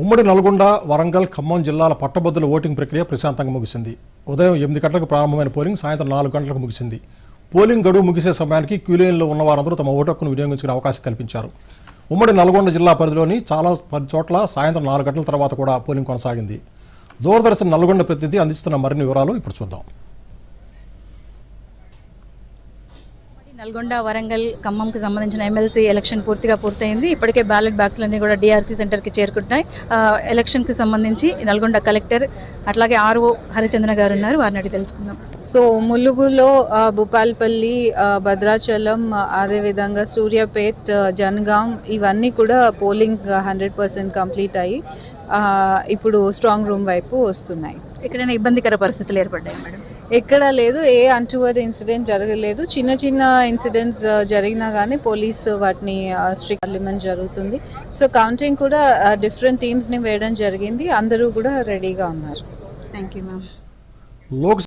ఉమ్మడి నల్గొండ వరంగల్ ఖమ్మం జిల్లాల పట్టభద్రుల ఓటింగ్ ప్రక్రియ ప్రశాంతంగా ముగిసింది. ఉదయం ఎనిమిది గంటలకు ప్రారంభమైన పోలింగ్ సాయంత్రం నాలుగు గంటలకు ముగిసింది. పోలింగ్ గడువు ముగిసే సమయానికి క్యూలైన్లో ఉన్న వారందరూ తమ ఓటు హక్కును వినియోగించుకునే అవకాశం కల్పించారు. ఉమ్మడి నల్గొండ జిల్లా పరిధిలోని చాలా పది చోట్ల సాయంత్రం నాలుగు గంటల తర్వాత కూడా పోలింగ్ కొనసాగింది. దూరదర్శన్ నల్గొండ ప్రతినిధి అందిస్తున్న మరిన్ని వివరాలు ఇప్పుడు చూద్దాం. నల్గొండ వరంగల్ ఖమ్మంకి సంబంధించిన ఎమ్మెల్సీ ఎలక్షన్ పూర్తిగా పూర్తయింది. ఇప్పటికే బ్యాలెట్ బాక్స్లన్నీ కూడా డిఆర్సీ సెంటర్కి చేరుకుంటున్నాయి. ఎలక్షన్కి సంబంధించి నల్గొండ కలెక్టర్ అట్లాగే ఆర్ఓ హరిచంద్ర గారు ఉన్నారు. వారిని అడిగి తెలుసుకుందాం. సో ములుగులో భూపాల్పల్లి భద్రాచలం అదేవిధంగా సూర్యాపేట్ జనగాం ఇవన్నీ కూడా పోలింగ్ హండ్రెడ్ పర్సెంట్ కంప్లీట్ అయ్యి ఇప్పుడు స్ట్రాంగ్ రూమ్ వైపు వస్తున్నాయి. ఎక్కడైనా ఇబ్బందికర పరిస్థితులు ఏర్పడ్డాయి మేడం. ఎక్కడ లేదు ఏ అంటువర్డ్ ఇన్సిడెంట్ జరగలేదు. చిన్న చిన్న ఇన్సిడెంట్స్ జరిగినా కానీ పోలీస్ వాటిని స్ట్రిక్ట్ పార్లిమెంట్ జరుగుతుంది. సో కౌంటింగ్ కూడా డిఫరెంట్ టీమ్స్ని వేయడం జరిగింది. అందరూ కూడా రెడీగా ఉన్నారు. Thank you ma'am Lok